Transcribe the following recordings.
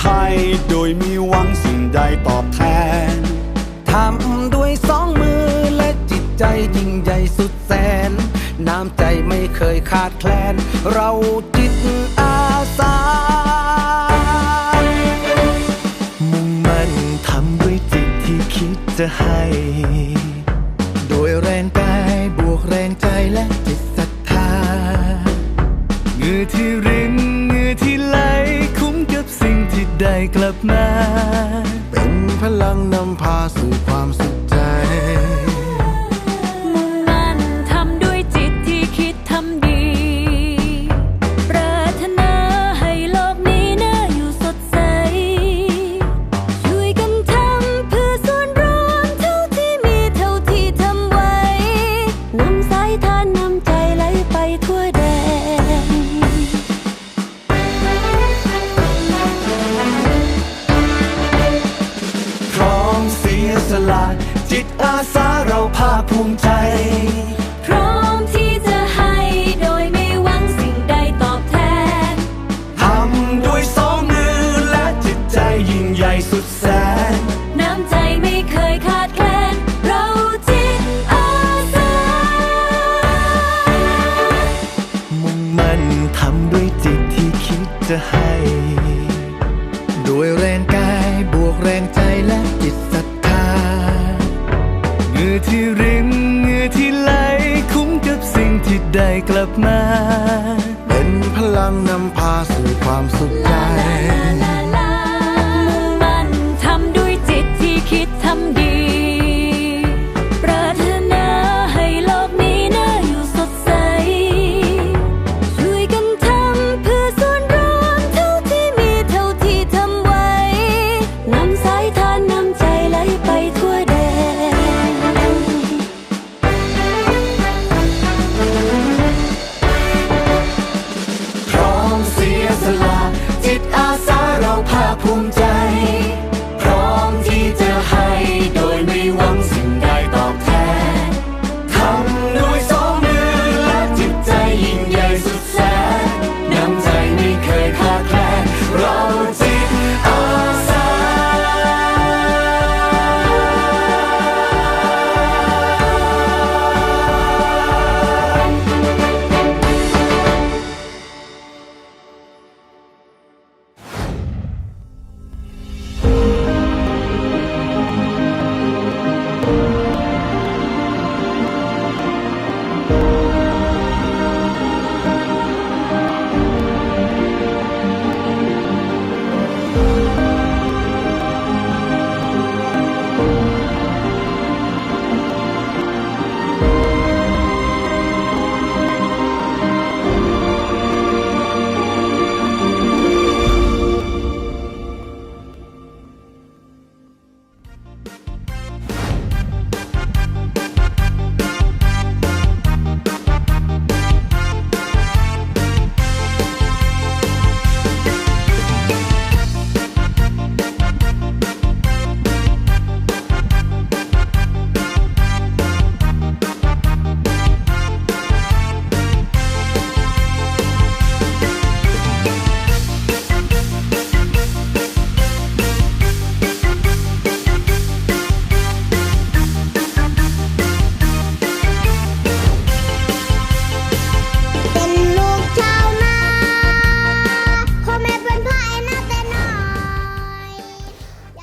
ให้โดยมีหวังสิ่งใดตอบแทน ทำด้วยสองมือและจิตใจยิ่งใหญ่สุดแสน น้ำใจไม่เคยขาดแคลน เราจิตอาสา มุ่งมั่นทำด้วยจิตที่คิดจะให้ โดยแรงกายบวกแรงใจและ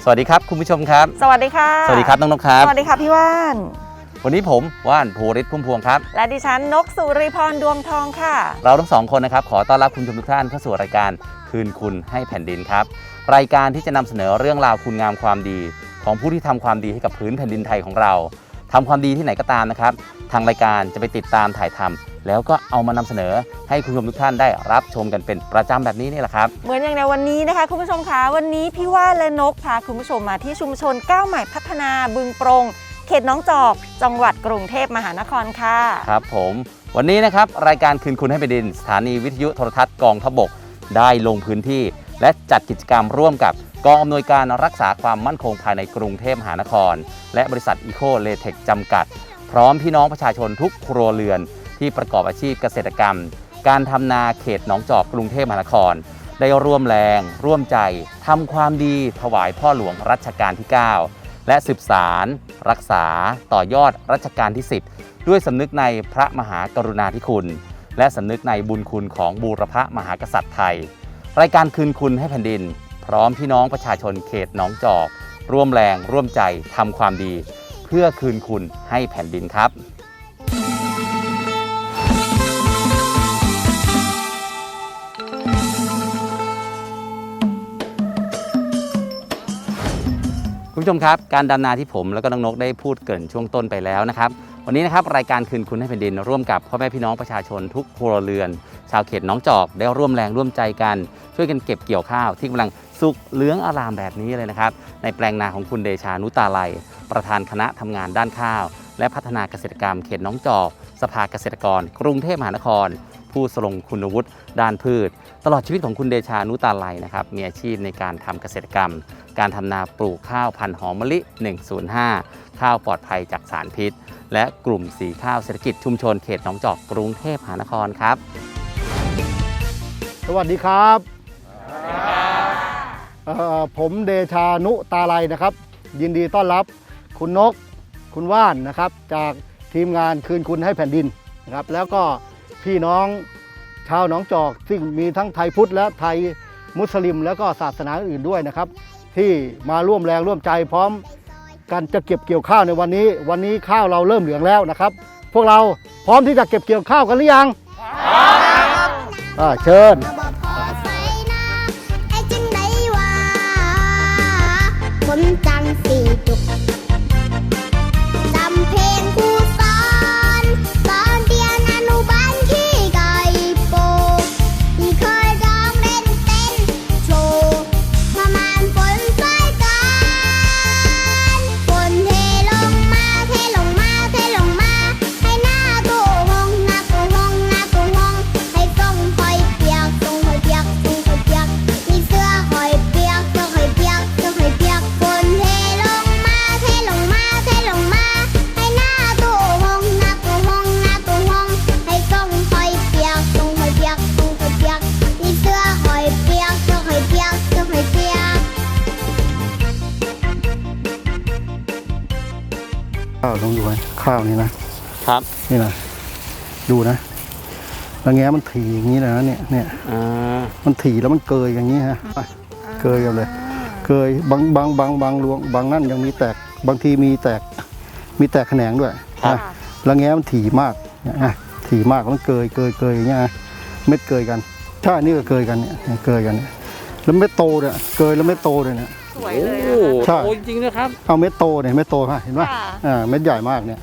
สวัสดีครับคุณผู้ชมครับ สวัสดีค่ะ สวัสดีครับน้องนกครับ สวัสดีค่ะพี่ว่าน วันนี้ผมว่านภูริศพุ่มพวงครับ และดิฉันนกสุริพรดวงทองค่ะ เราทั้งสองคนนะครับขอต้อนรับคุณผู้ชมทุกท่านเข้าสู่รายการคืนคุณให้แผ่นดินครับ รายการที่จะนำเสนอเรื่องราวคุณงามความดี ของผู้ที่ทำความดีให้กับพื้นแผ่นดินไทยของเราทำความดีที่ไหนก็ตามนะครับ ทางรายการจะไปติดตามถ่ายทำ แล้วก็เอามานำเสนอให้คุณผู้ชมทุกท่านได้รับชมกันเป็นประจำแบบนี้นี่แหละครับ เหมือนอย่างในวันนี้นะคะ คุณผู้ชมคะวันนี้พี่ว่านและนกพาคุณผู้ชมมาที่ชุมชนก้าวใหม่พัฒนาบึงโปรง เขตน้องจอก จังหวัดกรุงเทพมหานครค่ะครับผมวันนี้นะครับรายการคืนคุณให้แผ่นดิน สถานีวิทยุโทรทัศน์กองทพบกได้ลงพื้นที่ และจัดกิจกรรมร่วมกับกองอำนวยการรักษาความมั่นคงภายในกรุงเทพมหานคร และบริษัทอีโคเลเทคจำกัด พร้อมพี่น้องประชาชนทุกครัวเรือน ที่ประกอบอาชีพเกษตรกรรม การทำนาเขตหนองจอกกรุงเทพมหานคร ได้ร่วมแรง ร่วมใจทำความดีถวายพ่อหลวงรัชกาลที่ 9 และสืบสารรักษาต่อยอดรัชกาลที่ 10 ด้วยสำนึกในพระมหากรุณาธิคุณ และสำนึกในบุญคุณของบูรพมหากษัตริย์ไทย รายการคืนคุณให้แผ่นดิน พร้อมพี่น้องประชาชนเขตหนองจอก ร่วมแรงร่วมใจทำความดี เพื่อคืนคุณให้แผ่นดินครับ คุณผู้ชมครับการดำนาที่ผมแล้วก็น้องนกได้พูดเกินช่วงต้นไปแล้วนะครับ วันนี้นะครับรายการคืนคุณให้แผ่นดินร่วมกับพ่อแม่พี่น้องประชาชนทุกครัวเรือน ชาวเขตน้องจอกได้ร่วมแรงร่วมใจกัน ช่วยกันเก็บเกี่ยวข้าวที่กำลังสุกเหลืองอารามแบบนี้เลยนะครับ ในแปลงนาของคุณเดชานุตาลัยประธานคณะทำงานด้านข้าว และพัฒนาเกษตรกรรมเขตหน้องจอก สภาเกษตรกร กรุงเทพมหานคร ผู้ทรงคุณวุฒิด้านพืช ตลอดชีวิตของคุณเดชานุตาลัยนะครับมีอาชีพในการทำเกษตรกรรม การทำนาปลูกข้าวพันธุ์หอมมะลิ 105 ข้าวปลอดภัยจากสารพิษ และกลุ่มสีข้าวเศรษฐกิจชุมชนเขตหนองจอกกรุงเทพมหานครครับ สวัสดีครับผมเดชานุตาไลนะครับ ยินดีต้อนรับคุณนกคุณว่านนะครับ จากทีมงานคืนคุณให้แผ่นดินนะครับ แล้วก็ พี่น้องชาวหนองจอก ซึ่งมีทั้งไทยพุทธและไทยมุสลิม แล้วก็ศาสนาอื่นด้วยนะครับ ที่มาร่วมแรงร่วมใจพร้อมกันจะเก็บเกี่ยวข้าวในวันนี้ วันนี้ข้าวเราเริ่มเหลืองแล้วนะครับ พวกเราพร้อมที่จะเก็บเกี่ยวข้าวกันหรือยังพร้อมครับเชิญ แล้วแง้มันถี่อย่างนี้เลยนะเนี่ยเนี่ยอ่ามันถี่แล้วมันเกยอย่างนี้ฮะไปเกยกันเลย เกยบางบางบางบางรวงบางนั่นยังมีแตกบางทีมีแตกมีแตกแขนงด้วยนะแล้วแง้มันถี่มากเนี่ยนะถี่มากแล้วมันเกยเกยเกยอย่างเงี้ยนะเม็ดเกยกันใช่นี่ก็เกยกันเนี่ยเนี่ยเกยกันเนี่ยแล้วเม็ดโตเนี่ยเกยแล้วเม็ดโตเลยเนี่ยสวยเลยโอ้อะใช่โหจริงๆนะครับ เอาเม็ดโตเนี่ยเม็ดโตฮะเห็นไหมค่ะอ่าเม็ดใหญ่มากเนี่ย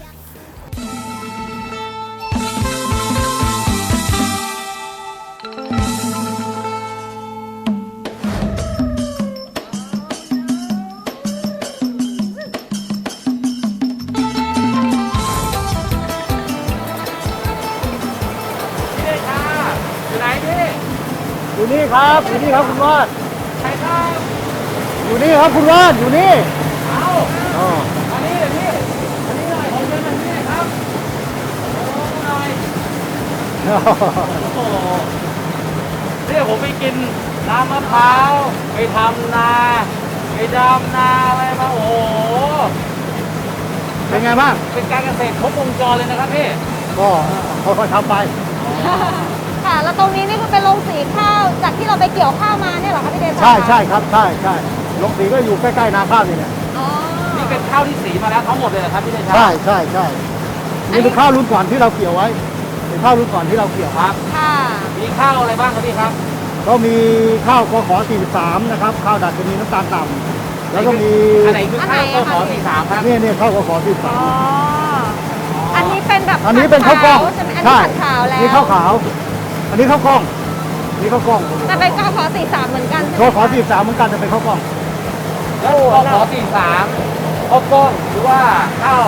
ครับ อยู่นี่ครับคุณวาดใครครับอยู่นี่ครับคุณวาดอยู่นี่เอาอ๋ออันนี้เดี๋ยวพี่อันนี้หน่อยผมเชิญอันนี้ครับโอ้หน่อยโอ้โหเนี่ยผมไปกินน้ำมะพร้าวไปทำนาไปดำนาอะไรมาโอ้โหเป็นไงบ้างเป็นการเกษตรครบวงจรเลยนะครับพี่ก็ค่อยๆทำไป ค่ะ แล้วตรงนี้นี่คือเป็นโรงสีข้าว จากที่เราไปเกี่ยวข้าวมาเนี่ยเหรอคะพี่เดชาใช่ใช่ครับใช่ใช่ลงสีก็อยู่ใกล้ๆนาข้าวนี่แหละอ๋อ นี่เป็นข้าวที่สีมาแล้วทั้งหมดเลยเหรอครับพี่เดชาใช่ใช่ใช่นี่เป็นข้าวรุ่นก่อนที่เราเกี่ยวไว้เป็นข้าวรุ่นก่อนที่เราเกี่ยวครับ ค่ะ มีข้าวอะไรบ้างครับพี่ครับก็มีข้าวกขอ43 นะครับ ข้าวดัดจะมีน้ำตาลต่ำแล้วก็มีอันไหนคือข้าวกขอสี่สามครับ เนี่ยเนี่ยข้าวกขออ๋ออันนี้เป็นแบบอันนี้เป็นข้าวกล้องใช่ไหมอันนี้ผัดขาวแล้ว นี่ข้าวขาว อันนี้ข้าวกล้องอันนี้ข้าวกล้องแต่เป็นกขอสี่สามเหมือนกันใช่ไหมโชว์ขอสี่สามเหมือนกันจะเป็นข้าวกล้องแล้วกขอ43ข้าวกล้องหรือว่าข้าว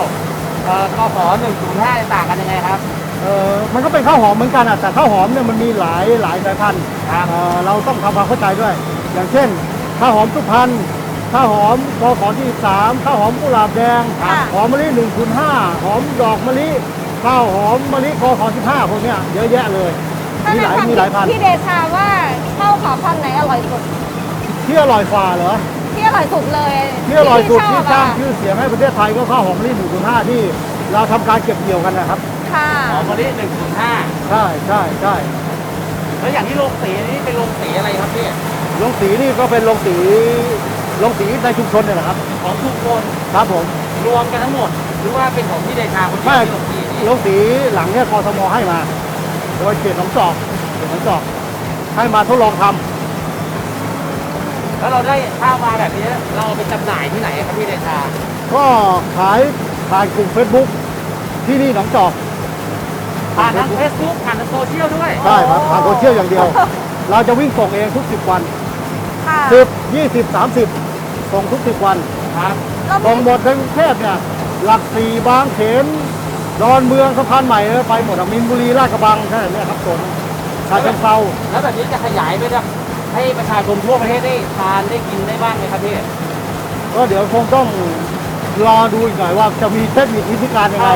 เอ่อกขอ105ต่างกันยังไงครับ เออมันก็เป็นข้าวหอมเหมือนกันอะแต่ข้าวหอมเนี่ยมันมีหลายหลายสายพันธุ์ครับ เอ่อเราต้องทำความเข้าใจด้วย อย่างเช่น ข้าวหอมสุพรรณข้าวหอมกขอที่สามข้าวหอมกุหลาบแดงค่ะ หอมมะลิหนึ่งคูณห้าหอมดอกมะลิข้าวหอมมะลิกขอสิบห้าพวกเนี้ยเยอะแยะเลย ถ้ามีในหลายความมีหลายพันธุ์พี่เดชาว่าข้าวขาวพันธุ์ไหนอร่อยสุดที่อร่อยกว่าเหรอที่อร่อยสุดเลยที่อร่อยสุดชที่บสร้างอะชื่อเสียงให้ประเทศไทยก็ข้าวหอมมะลิหนึ่งคูณห้าที่เราทำการเก็บเกี่ยวกันนะครับ ค่ะหอมมะลิ105ใช่ใช่ใช่แล้วอย่างที่โรงสีนี่เป็นโรงสีอะไรครับพี่โรงสีนี่ก็เป็นโรงสีโรงสีในชุมชนเนี่ยแหละครับ ของทุกคนครับผมรวมกันทั้งหมด หรือว่าเป็นของพี่เดชาคนเดียวไม่ที่โรงสีนี่โรงสีหลังเนี่ยกทมให้มา โดยเขตหนองจอกเขตหนองจอก ให้มาทดลองทำแล้วเราได้ข้าวมาแบบนี้ เราเอาไปจำหน่ายที่ไหนครับพี่เดชาก็ขายผ่านกลุ่ม Facebook ที่นี่หนองจอก ผ่านทางเฟซบุ๊กผ่านทางโซเชียลด้วยใช่ครับผ่านโซเชียลอย่างเดียว เราจะวิ่งส่งเองทุก 10 วัน ค่ะ10 20 30 ส่งทุก 10 วัน ครับแล้วส่งหมดทั้งกรุงเทพเนี่ย หลักสี่บางเขน ดอนเมืองสะพานใหม่เออไปหมดอะมินบุรีลาดกระบังแค่นี้ครับส่งชาเชิงเซาแล้วแบบนี้จะขยายไปแบบให้ประชาชนทั่วประเทศได้ทานได้กินได้บ้างไหมครับพี่ก็เดี๋ยวคงต้องรอดูอีกหน่อยว่าจะมีเทคนิควิธีการยังไง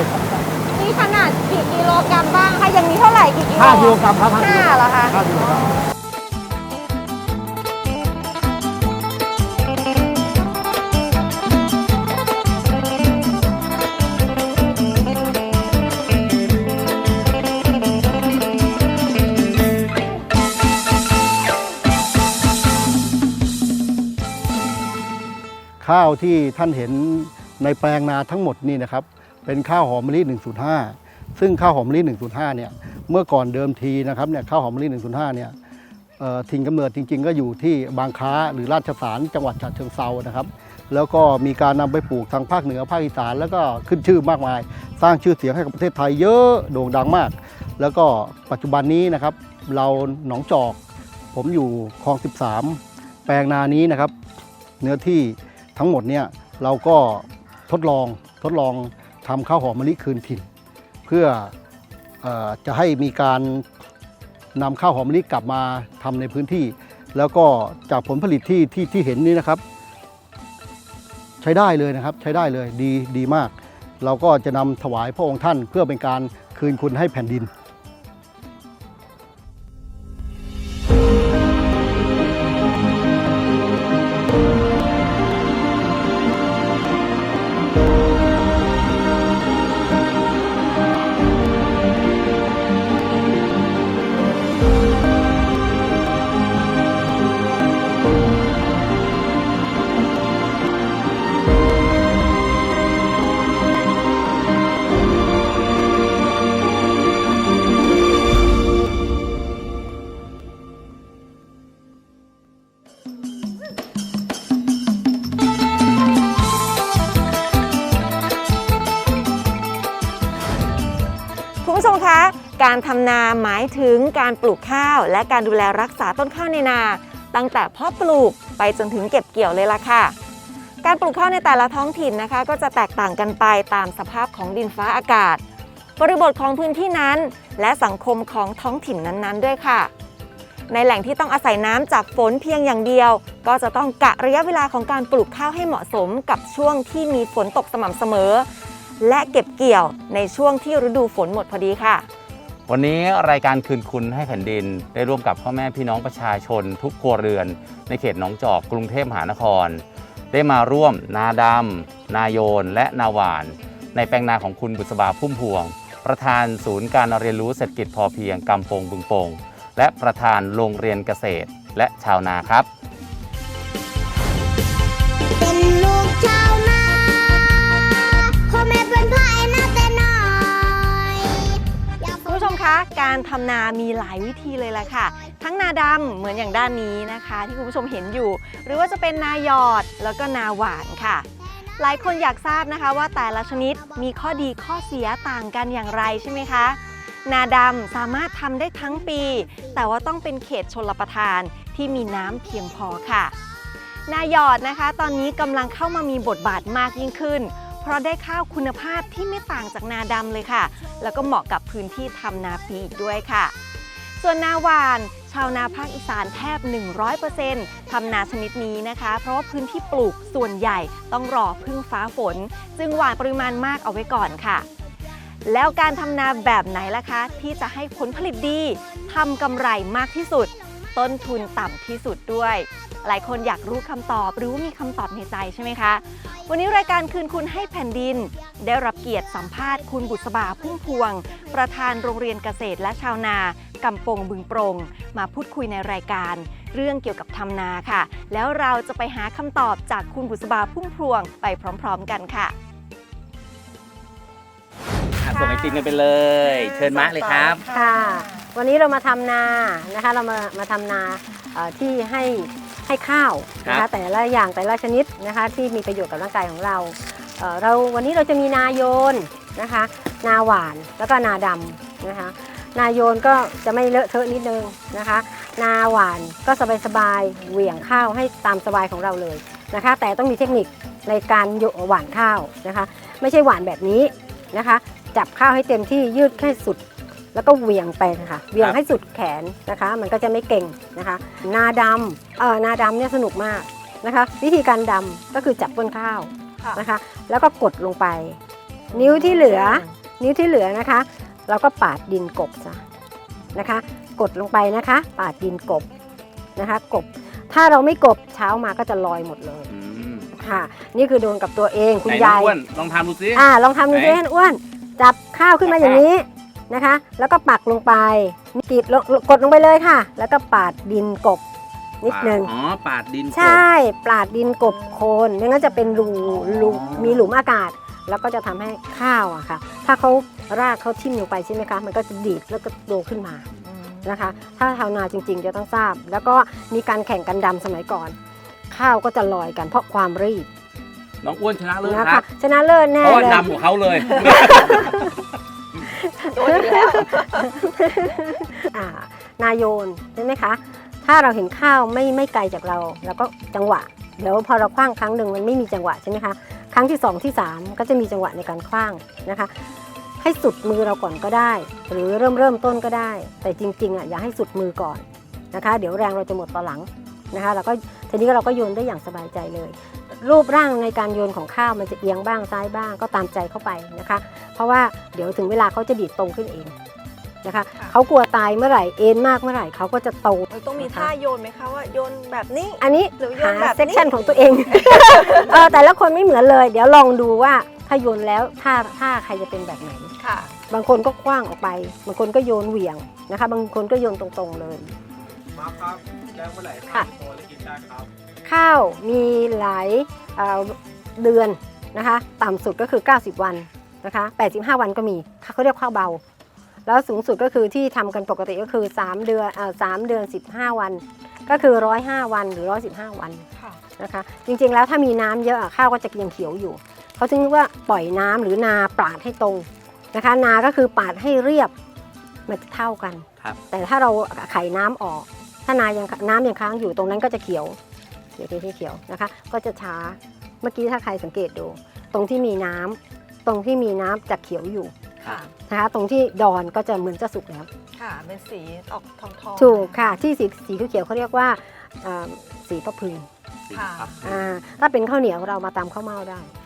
มีขนาดกี่กิโลกรัมบ้างคะอย่างนี้เท่าไหร่กี่กิโล5กิโลกรัมครับ5กิโลห้ากรัมเหรอคะ5กิโลกรัม ข้าวที่ท่านเห็นในแปลงนาทั้งหมดนี่นะครับ เป็นข้าวหอมมะลิ 105 ซึ่งข้าวหอมมะลิ 105 เนี่ย เมื่อก่อนเดิมทีนะครับเนี่ยข้าวหอมมะลิ 105 เนี่ยเอ่อถิ่นกำเนิดจริง ๆ ก็อยู่ที่บางค้าหรือราชสารจังหวัดฉะเชิงเซานะครับ แล้วก็มีการนำไปปลูกทางภาคเหนือภาคอีสานแล้วก็ขึ้นชื่อมากมาย สร้างชื่อเสียงให้กับประเทศไทยเยอะโด่งดังมาก แล้วก็ปัจจุบันนี้นะครับ เราหนองจอก ผมอยู่คลอง 13 แปลงนานี้นะครับ เนื้อที่ ทั้งหมดเนี่ยเราก็ทดลองทดลองทำข้าวหอมมะลิคืนถิ่น เพื่อออจะให้มีการนำข้าวหอมมะลิกลับมาทำในพื้นที่ แล้วก็จากผลผลิตที่ที่ที่เห็นนี้นะครับ ใช้ได้เลยนะครับใช้ได้เลยดีดีมาก เราก็จะนำถวายพระองค์ท่านเพื่อเป็นการคืนคุณให้แผ่นดินำนาหมายถึงการปลูกข้าว และการดูแลรักษาต้นข้าวในนา ตั้งแต่เพาะปลูกไปจนถึงเก็บเกี่ยวเลยล่ะค่ะ การปลูกข้าวในแต่ละท้องถิ่นนะคะ ก็จะแตกต่างกันไปตามสภาพของดินฟ้าอากาศ บริบทของพื้นที่นั้น และสังคมของท้องถิ่นนั้นๆ ด้วยค่ะ ในแหล่งที่ต้องอาศัยน้ำจากฝนเพียงอย่างเดียว ก็จะต้องกะระยะเวลาของการปลูกข้าวให้เหมาะสมกับช่วงที่มีฝนตกสม่ำเสมอ และเก็บเกี่ยวในช่วงที่ฤดูฝนหมดพอดีค่ะ วันนี้รายการคืนคุณให้แผ่นดิน ได้ร่วมกับพ่อแม่พี่น้องประชาชน ทุกครัวเรือน ในเขตหนองจอกกรุงเทพมหานคร ได้มาร่วมนาดำ นาโยน และนาหวาน ในแปลงนาของคุณบุษบาพุ่มพวง ประธานศูนย์การเรียนรู้เศรษฐกิจพอเพียงกำปงบึงโป่งและประธานโรงเรียนเกษตรและชาวนาครับ เป็นลูกชาว การทำนามีหลายวิธีเลยแหละค่ะ ทั้งนาดำเหมือนอย่างด้านนี้นะคะ ที่คุณผู้ชมเห็นอยู่ หรือว่าจะเป็นนาหยอดแล้วก็นาหวานค่ะ หลายคนอยากทราบนะคะว่าแต่ละชนิดมีข้อดีข้อเสียต่างกันอย่างไรใช่ไหมคะนาดำสามารถทำได้ทั้งปี แต่ว่าต้องเป็นเขตชนลประทานที่มีน้ำเพียงพอค่ะ นาหยอดนะคะ ตอนนี้กำลังเข้ามามีบทบาทมากยิ่งขึ้น เพราะได้ข้าวคุณภาพที่ไม่ต่างจากนาดำเลยค่ะ แล้วก็เหมาะกับพื้นที่ทำนาปีอีกด้วยค่ะ ส่วนนาหวานชาวนาภาคอีสานแทบ 100%ทำนาชนิดนี้นะคะ เพราะว่าพื้นที่ปลูกส่วนใหญ่ต้องรอพึ่งฟ้าฝน จึงหว่านปริมาณมากเอาไว้ก่อนค่ะ แล้วการทำนาแบบไหนล่ะคะ ที่จะให้ผลผลิตดีทำกำไรมากที่สุด ต้นทุนต่ำที่สุดด้วย หลายคนอยากรู้คำตอบหรือว่ามีคำตอบในใจใช่ไหมคะ วันนี้รายการคืนคุณให้แผ่นดิน ได้รับเกียรติสัมภาษณ์คุณบุษบาพุ่มพวง ประธานโรงเรียนเกษตรและชาวนากำปงบึงโปรงมาพูดคุยในรายการ เรื่องเกี่ยวกับทำนาค่ะ แล้วเราจะไปหาคำตอบจากคุณบุษบาพุ่มพวงไปพร้อม ๆ กันค่ะอะส่งไอติมกันไปเลย เชิญมาเลยครับ ค่ะ วันนี้เรามาทำนานะคะ เรามามาทำนาเอ่อที่ให้ให้ข้าวนะครัคะบแต่ละอย่างแต่ละชนิดนะคะ ที่มีประโยชน์กับร่างกายของเราเอ่อเราวันนี้เราจะมีนาโยนนะคะ นาหวานแล้วก็นาดำนะคะ นาโยนก็จะไม่เลอะเทอะนิดนึงนะคะ นาหวานก็สบายๆเหวี่ยงข้าวให้ตามสบายของเราเลยนะคะ แต่ต้องมีเทคนิคในการโยหว่านข้าวนะคะ ไม่ใช่หวานแบบนี้นะคะ จับข้าวให้เต็มที่ยืดให้สุด แล้วก็เหวี่ยงไปนะคะเหวี่ยงให้สุดแขนนะคะ มันก็จะไม่เก่งนะคะ นาดำเออนาดำเนี่ยสนุกมากนะคะ วิธีการดำก็คือจับต้นข้าวค่ะนะคะ แล้วก็กดลงไป นิ้วที่เหลือ นิ้วที่เหลือนะคะ เราก็ปาดดินกบซะนะคะ กดลงไปนะคะ ปาดดินกบนะคะ กบ ถ้าเราไม่กบเช้ามาก็จะลอยหมดเลยอืมค่ะ นี่คือโดนกับตัวเองคุณไหนน้องยายอ้วนลองทำดูสิอ่าลองทำดูไหนสิอ้วนจับข้าวขึ้นมาอย่างนี้ นะคะ แล้วก็ปักลงไปกรีดลงกดลงไปเลยค่ะ แล้วก็ปาดดินกบนิดนึงอ๋อปาดดินกบใช่ปาดดินกบโคนไม่งั้นจะเป็นรูรูมีหลุมอากาศ แล้วก็จะทำให้ข้าวอะค่ะ ถ้าเขารากเขาทิ่มลงไปใช่ไหมคะ มันก็จะดีดแล้วก็โตขึ้นมานะคะ ถ้าชาวนาจริง ๆ จะต้องทราบ แล้วก็มีการแข่งกันดำสมัยก่อน ข้าวก็จะลอยกันเพราะความรีบน้องอ้วนชนะเลิศนะคคะรับชนะเลิศแน่เพราะว่าเลยดำกว่าเขาเลย อ่า นายโยนใช่ไหมคะ ถ้าเราเห็นข้าวไม่ไม่ไกลจากเราเราก็จังหวะ เดี๋ยวพอเราคว้างครั้งหนึ่งมันไม่มีจังหวะใช่ไหมคะ ครั้งที่สองที่สามก็จะมีจังหวะในการคว้างนะคะ ให้สุดมือเราก่อนก็ได้ หรือเริ่มเริ่มต้นก็ได้ แต่จริงๆอะอย่าให้สุดมือก่อนนะคะ เดี๋ยวแรงเราจะหมดต่อหลังนะคะแล้วก็ทีนี้เราก็โยนได้อย่างสบายใจเลย รูปร่างในการโยนของข้าวมันจะเอียงบ้างซ้ายบ้างก็ตามใจเข้าไปนะคะ เพราะว่าเดี๋ยวถึงเวลาเขาจะดีดตรงขึ้นเองนะคะเขากลัวตายเมื่อไหร่เอ็นมากเมื่อไหร่เขาก็จะโตต้องมีนะคะท่าโยนไหมคะว่าโยนแบบนี้ อันนี้หรือโยนหาแบบนี้เซกชันของตัวเองเออแต่ละคนไม่เหมือนเลย เดี๋ยวลองดูว่าถ้าโยนแล้วท่าท่าใครจะเป็นแบบไหนค่ะบางคนก็คว้างออกไป บางคนก็โยนเหวี่ยงนะคะ บางคนก็โยนตรงๆเลยมาครับแล้วเมื่อไหร่ค่ะโตและกินได้ครับ ข้าวมีหลายเอ่อเดือนนะคะต่ำสุดก็คือ 90 วันนะคะ85 วันก็มีเขาเรียกข้าวเบา แล้วสูงสุดก็คือที่ทำกันปกติก็คือ 3 เดือนเอ่อ3เดือน 15 วัน ก็คือ 105 วันหรือ 115 วันค่ะนะคะจริงๆแล้วถ้ามีน้ำเยอะอะข้าวก็จะยังเขียวอยู่เขาถึงเรียกว่าปล่อยน้ำหรือนาปาดให้ตรงนะคะนาก็คือปาดให้เรียบมันจะเท่ากันครับแต่ถ้าเราไขน้ำออก ถ้านายังน้ำยังค้างอยู่ตรงนั้นก็จะเขียว เดี๋ยวที่เขียวนะคะ ก็จะช้าเมื่อกี้ถ้าใครสังเกตดู ตรงที่มีน้ำตรงที่มีน้ำจะเขียวอยู่ค่ะนะคะตรงที่ดอนก็จะเหมือนจะสุกแล้วค่ะเป็นสีออกทองทองถูกค่ะที่สีสีเขียวๆเขาเรียกว่าอ่าสีพระพึงค่ะอ่าถ้าเป็นข้าวเหนียวเรามาตำข้าวเม่าได้โอ้โห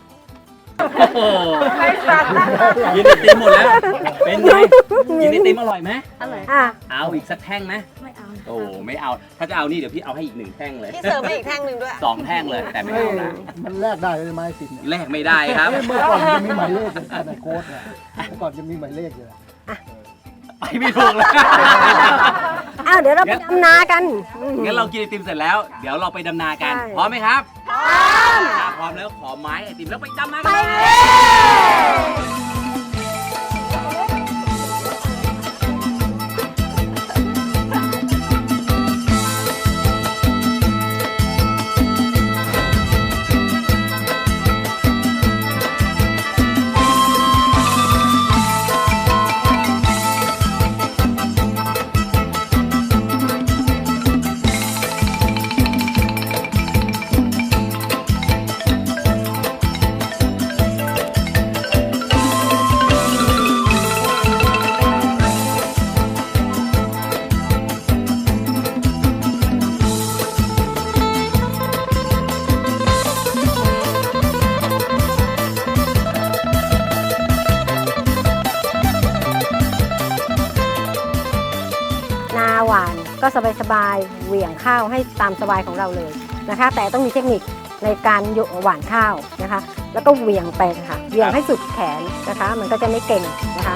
กินไอติมหมดแล้ว เป็นไง กินไอติมอร่อยไหมอะเอาอีกสักแท่งไหมไม่เอา โอ้ไม่เอา ถ้าจะเอานี่เดี๋ยวพี่เอาให้อีกหนึ่งแท่งเลยพี่เสิร์ฟมาอีกแท่งหนึ่งด้วย สองแท่งเลย แต่ไม่เอาละมันแลกได้เลยไหมสินเนี่ยแลกไม่ได้ครับเมื่อก่อนจะมีหมายเลขอยู่ในโค้ดเนี่ยเมื่อก่อนจะมีหมายเลขอยู่นะไปไม่ถูกเลย อ้าวเดี๋ยวเราไปดำนากันอืมงั้นเรากินไอติมเสร็จแล้ว เดี๋ยวเราไปดำนากัน ใช่ พร้อมไหมครับ พร้อม พร้อมแล้วขอไม้ไอติมแล้วไปดำนากันเลย เหวี่ยงข้าวให้ตามสบายของเราเลยนะคะ แต่ต้องมีเทคนิคในการโยหว่านข้าวนะคะ แล้วก็เหวี่ยงไปค่ะเหวี่ยงให้สุดแขนนะคะ มันก็จะไม่เก่งนะคะ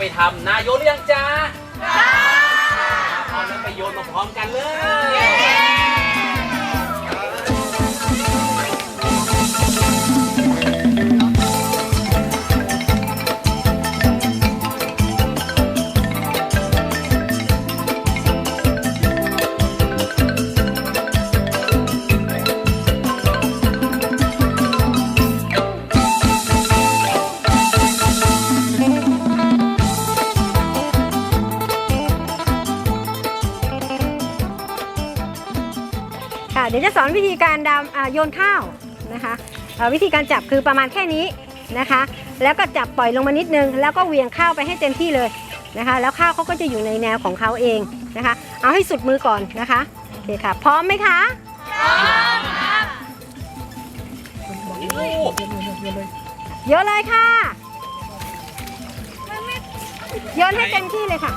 ไปทำนายกหรือยังจ๊ะพร้อมแล้วไปโยนมาพร้อมกันเลย ยวจะสอนวิธีการดำอ่าโยนข้าวนะคะวิธีการจับคือประมาณแค่นี้นะคะ แล้วก็จับปล่อยลงมานิดนึง แล้วก็เวียงข้าวไปให้เต็มที่เลยนะคะ แล้วข้าวเขาก็จะอยู่ในแนวของเขาเองนะคะ เอาให้สุดมือก่อนนะคะโอเคค่ะ พร้อมไหมคะเยอะเลยค่ะโยนให้เต็มที่เลยค่ะ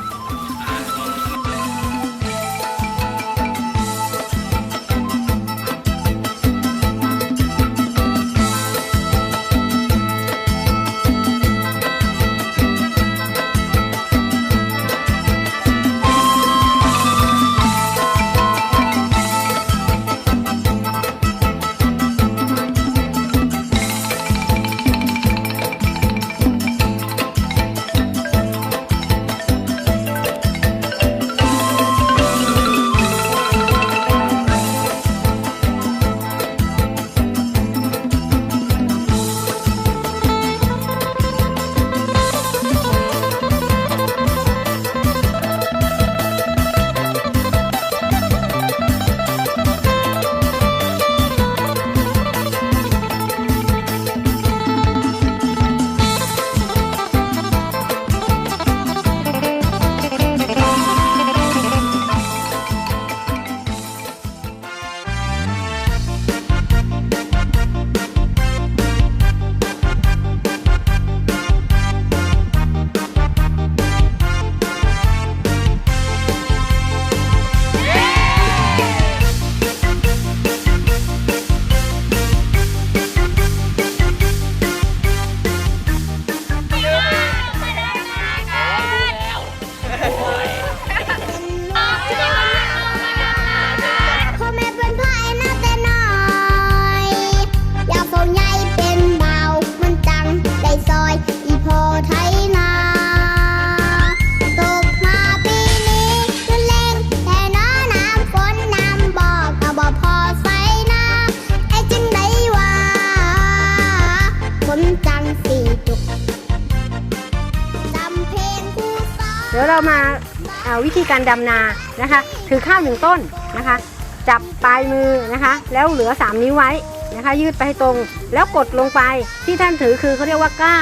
ดำนานะคะ ถือข้าวหนึ่งต้นนะคะ จับปลายมือนะคะ แล้วเหลือ 3 นิ้วไว้นะคะ ยืดไปให้ตรง แล้วกดลงไปที่ท่านถือคือเขาเรียกว่าก้า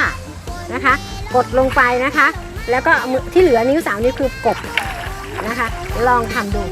นะคะ กดลงไปนะคะ แล้วก็ที่เหลือนิ้วสามนิ้วคือกบนะคะ ลองทำดู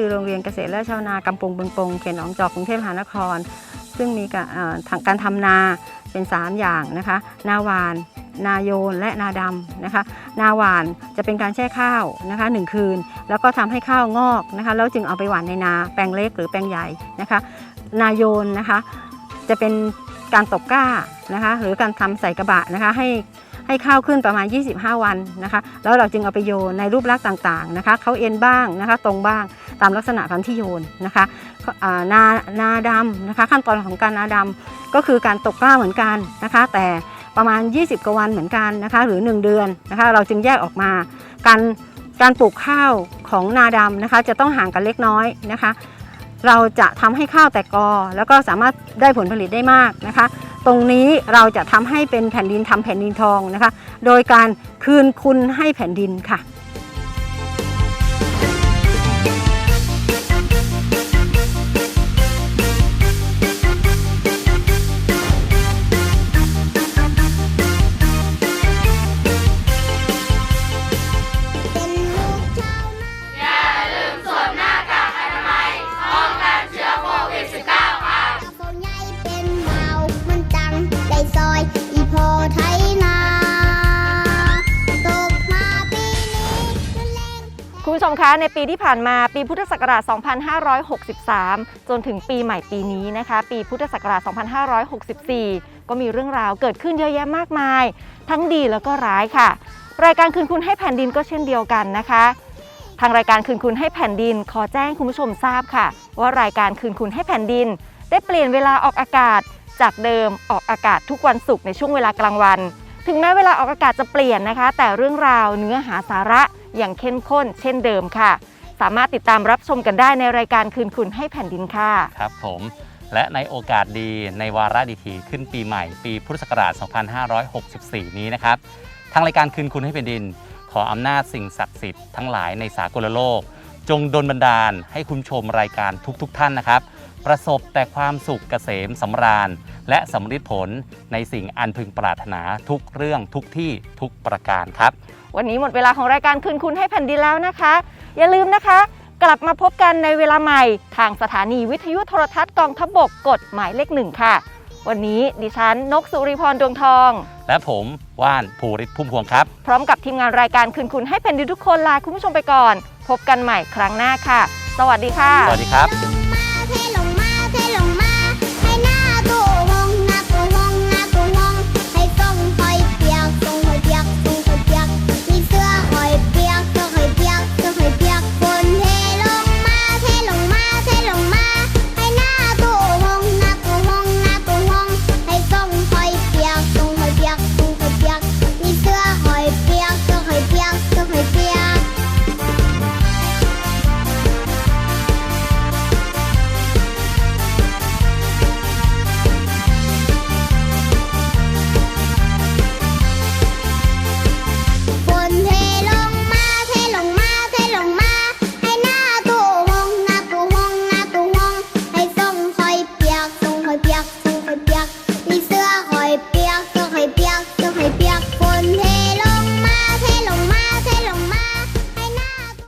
ือโรงเรียนเกษตรและชาวนากำปงบึงปงเขตหนองจอกกรุงเทพมหานคร ซึ่งมีการทางการทำนาเป็น 3 อย่างนะคะ นาหวาน นาโยนและนาดำนะคะ นาหวานจะเป็นการแช่ข้าวนะคะหนึ่งคืน แล้วก็ทำให้ข้าวงอกนะคะแล้วจึงเอาไปหว่านในนาแปลงเล็กหรือแปลงใหญ่นะคะ นาโยนนะคะจะเป็นการตกก้านะคะหรือการทำใส่กระบะนะคะให้ ให้ข้าวขึ้นประมาณ 25 วันนะคะ แล้วเราจึงเอาไปโยนในรูปลักษณ์ต่างๆนะคะเขาเอ็นบ้างนะคะ ตรงบ้างตามลักษณะพันธุ์ที่โยนนะคะนานาดำนะคะ ขั้นตอนของการนาดำก็คือการตกกล้าเหมือนกันนะคะ แต่ประมาณ 20กว่าวันเหมือนกันนะคะ หรือ 1 เดือนนะคะ เราจึงแยกออกมาการการปลูกข้าวของนาดำนะคะ จะต้องห่างกันเล็กน้อยนะคะ เราจะทำให้ข้าวแตกกอ แล้วก็สามารถได้ผลผลิตได้มากนะคะ ตรงนี้เราจะทำให้เป็นแผ่นดินทำแผ่นดินทองนะคะ โดยการคืนคุณให้แผ่นดินค่ะ ในปีที่ผ่านมาปีพุทธศักราช 2563 จนถึงปีใหม่ปีนี้นะคะ ปีพุทธศักราช 2564 ก็มีเรื่องราวเกิดขึ้นเยอะแยะมากมาย ทั้งดีแล้วก็ร้ายค่ะ รายการคืนคุณให้แผ่นดินก็เช่นเดียวกันนะคะทางรายการคืนคุณให้แผ่นดิน ขอแจ้งคุณผู้ชมทราบค่ะ ว่ารายการคืนคุณให้แผ่นดิน ได้เปลี่ยนเวลาออกอากาศ จากเดิมออกอากาศทุกวันศุกร์ในช่วงเวลากลางวัน ถึงแม้เวลาออกอากาศจะเปลี่ยนนะคะ แต่เรื่องราวเนื้อหาสาระอย่างเข้มข้น เช่นเดิมค่ะ สามารถติดตามรับชมกันได้ในรายการคืนคุณให้แผ่นดินค่ะ ครับผม และในโอกาสดีในวาระดีทีขึ้นปีใหม่ ปีพุทธศักราช 2564 นี้นะครับ ทางรายการคืนคุณให้เป็นดิน ขออำนาจสิ่งศักดิ์สิทธิ์ทั้งหลายในสากลโลก จงดลบันดาลให้คุณชมรายการทุกๆทท่านนะครับ ประสบแต่ความสุขเกษมสำราญ และสำฤทธิ์ผลในสิ่งอันพึงปรารถนาทุกเรื่องทุกที่ทุกประการครับ วันนี้หมดเวลาของรายการคืนคุณให้แผ่นดินแล้วนะคะ อย่าลืมนะคะ กลับมาพบกันในเวลาใหม่ ทางสถานีวิทยุโทรทัศน์กองทพบกกฎหมายเลขหนึ่งค่ะ วันนี้ดิฉันนกสุริพรดวงทอง และผมว่านภูริศพุ่มพวงครับ พร้อมกับทีมงานรายการคืนคุณให้แผ่นดินทุกคนลาคุณผู้ชมไปก่อน พบกันใหม่ครั้งหน้าค่ะ สวัสดีค่ะ สวัสดีครับ